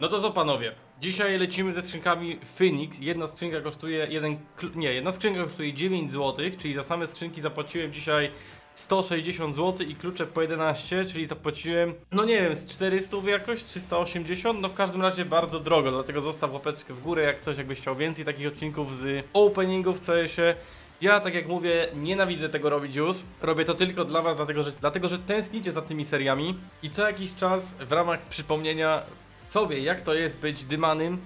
No to co panowie? Dzisiaj lecimy ze skrzynkami Phoenix. Jedna skrzynka kosztuje jeden. Nie, jedna skrzynka kosztuje 9 zł, czyli za same skrzynki zapłaciłem dzisiaj 160 zł i klucze po 11, czyli zapłaciłem, no nie wiem, z 400 jakoś, 380, no w każdym razie bardzo drogo, dlatego zostaw łapeczkę w górę, jak coś, jakbyś chciał więcej takich odcinków z openingów w CS-ie. Ja, tak jak mówię, nienawidzę tego robić już. Robię to tylko dla Was, dlatego że, dlatego, że tęsknicie za tymi seriami. I co jakiś czas w ramach przypomnienia sobie, jak to jest być dymanym,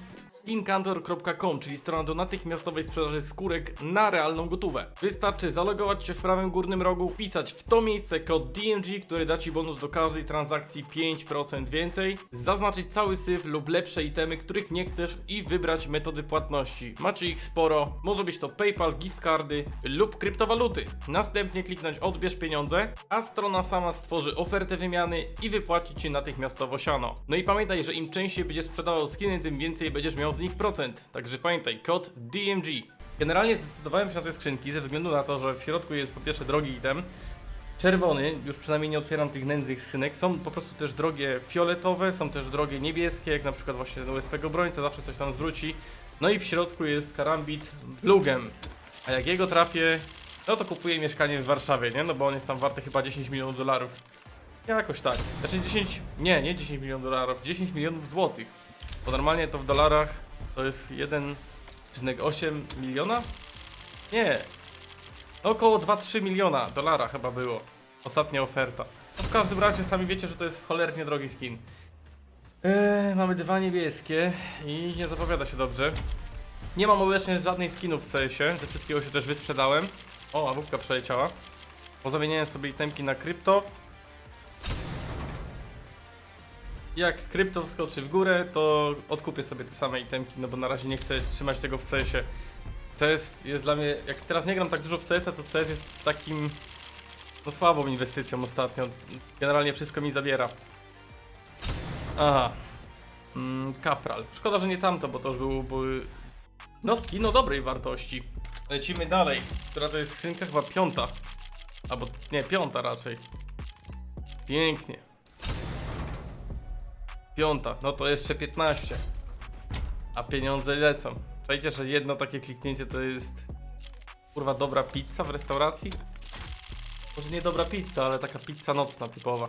skinkantor.com, czyli strona do natychmiastowej sprzedaży skórek na realną gotówę. Wystarczy zalogować się w prawym górnym rogu, wpisać w to miejsce kod DMG, który da Ci bonus do każdej transakcji 5% więcej, zaznaczyć cały syf lub lepsze itemy, których nie chcesz i wybrać metody płatności. Macie ich sporo, może być to PayPal, gift cardy lub kryptowaluty. Następnie kliknąć odbierz pieniądze, a strona sama stworzy ofertę wymiany i wypłaci Ci natychmiastowo siano. No i pamiętaj, że im częściej będziesz sprzedawał skiny, tym więcej będziesz miał z nich procent. Także pamiętaj, kod DMG. Generalnie zdecydowałem się na te skrzynki ze względu na to, że w środku jest po pierwsze drogi item, czerwony, już przynajmniej nie otwieram tych nędznych skrzynek, są po prostu też drogie fioletowe, są też drogie niebieskie, jak na przykład właśnie ten USP obrońca, zawsze coś tam zwróci. No i w środku jest karambit Lugem. A jak jego trafię, no to kupuję mieszkanie w Warszawie, nie? No bo on jest tam warty chyba 10 milionów dolarów. Jakoś tak. Znaczy 10, nie, nie 10 milionów dolarów, 10 milionów złotych. Bo normalnie to w dolarach to jest 1,8 miliona? Nie. Około 2-3 miliona dolara chyba było. Ostatnia oferta. No w każdym razie sami wiecie, że to jest cholernie drogi skin. Eee, mamy dwa niebieskie i nie zapowiada się dobrze. Nie mam obecnie żadnej skinów w CS-ie, ze wszystkiego się też wysprzedałem. O, awupka przeleciała. Pozamieniałem sobie itemki na krypto. Jak krypto wskoczy w górę, to odkupię sobie te same itemki, no bo na razie nie chcę trzymać tego w CS-ie. CS jest dla mnie, jak teraz nie gram tak dużo w CS-a, to CS jest takim, no słabą inwestycją ostatnio. Generalnie wszystko mi zabiera. Aha. Mm, Kapral. Szkoda, że nie tamto, bo to już były no no dobrej wartości. Lecimy dalej. Która to jest skrzynka? Chyba piąta. Albo nie, piąta raczej. Pięknie. Piąta, no to jeszcze 15. A pieniądze lecą. Czajcie, że jedno takie kliknięcie to jest kurwa dobra pizza w restauracji? Może nie dobra pizza, ale taka pizza nocna typowa.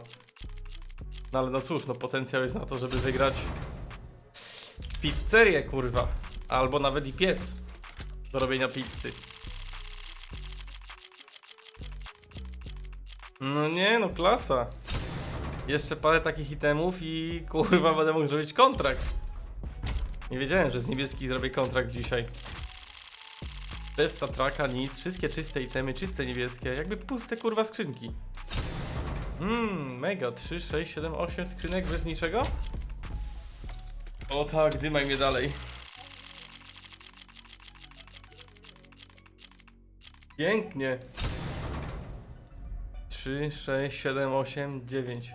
No ale no cóż, no potencjał jest na to, żeby wygrać pizzerię kurwa. Albo nawet i piec do robienia pizzy. No nie, no klasa. Jeszcze parę takich itemów i kurwa będę mógł zrobić kontrakt. Nie wiedziałem, że z niebieskich zrobię kontrakt dzisiaj. Bez traka, nic, wszystkie czyste itemy, czyste niebieskie, jakby puste kurwa skrzynki. Mmm, mega, 3, 6, 7, 8 skrzynek bez niczego? O tak, dymaj mnie dalej. Pięknie. 3, 6, 7, 8, 9.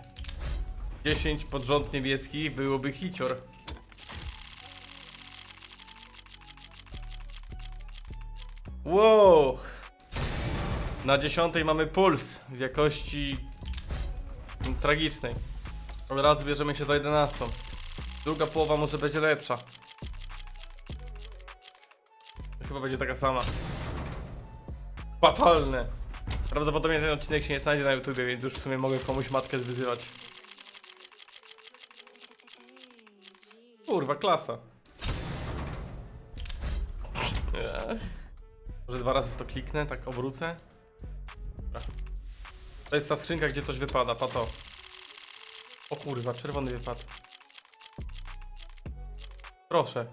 10 pod rząd byłoby hicior. Wow! Na dziesiątej mamy puls w jakości tragicznej. Od razu bierzemy się za 11. Druga połowa może będzie lepsza. Chyba będzie taka sama. Fatalne. Prawdopodobnie ten odcinek się nie znajdzie na YouTubie, więc już w sumie mogę komuś matkę zwyzywać. Kurwa, klasa. Może dwa razy w to kliknę, tak obrócę. To jest ta skrzynka, gdzie coś wypada, pato. O kurwa, czerwony wypadł. Proszę.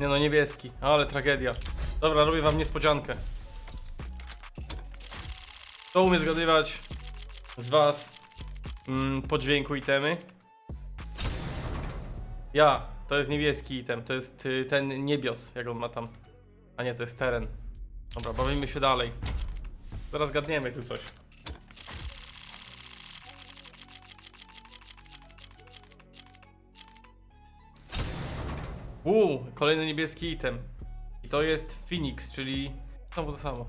Nie no, niebieski. Ale tragedia. Dobra, robię wam niespodziankę. Kto umie zgadywać z was mm, po dźwięku itemy? Ja. To jest niebieski item. To jest y, ten niebios, jak on ma tam. A nie, to jest teren. Dobra, bawimy się dalej. Zaraz gadniemy tu coś. Uuu, kolejny niebieski item. I to jest Phoenix, czyli znowu to samo.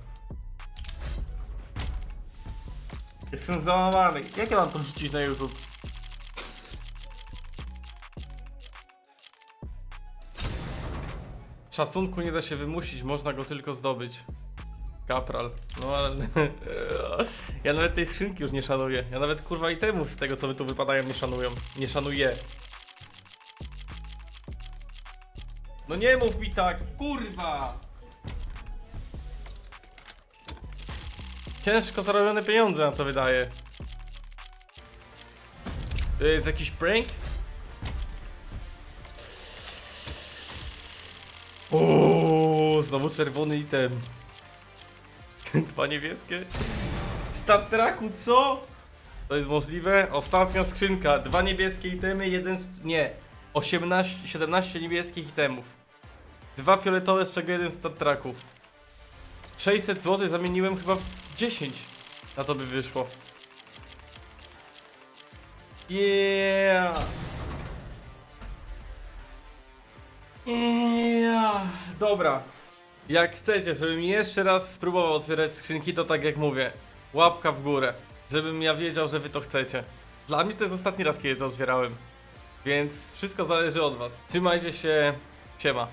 Jestem załamany. Jak ja mam to wrzucić na YouTube? Szacunku nie da się wymusić, można go tylko zdobyć. Kapral. No ale... ja nawet tej skrzynki już nie szanuję. Ja nawet kurwa itemów z tego co my tu wypadają nie szanują. Nie szanuję. No nie mów mi tak, kurwa! Ciężko zarobione pieniądze na to wydaje. To jest jakiś prank? Ooo, znowu czerwony item. Dwa niebieskie. Statraku, co? To jest możliwe? Ostatnia skrzynka. Dwa niebieskie itemy, jeden... Nie. 18, 17 niebieskich itemów. Dwa fioletowe, z czego jeden z traków. 600 zł zamieniłem chyba w 10. Na to by wyszło. Yeah! Yeah! Dobra. Jak chcecie, żebym jeszcze raz spróbował otwierać skrzynki, to tak jak mówię. Łapka w górę. Żebym ja wiedział, że wy to chcecie. Dla mnie to jest ostatni raz, kiedy to otwierałem. Więc wszystko zależy od was. Trzymajcie się. Siema.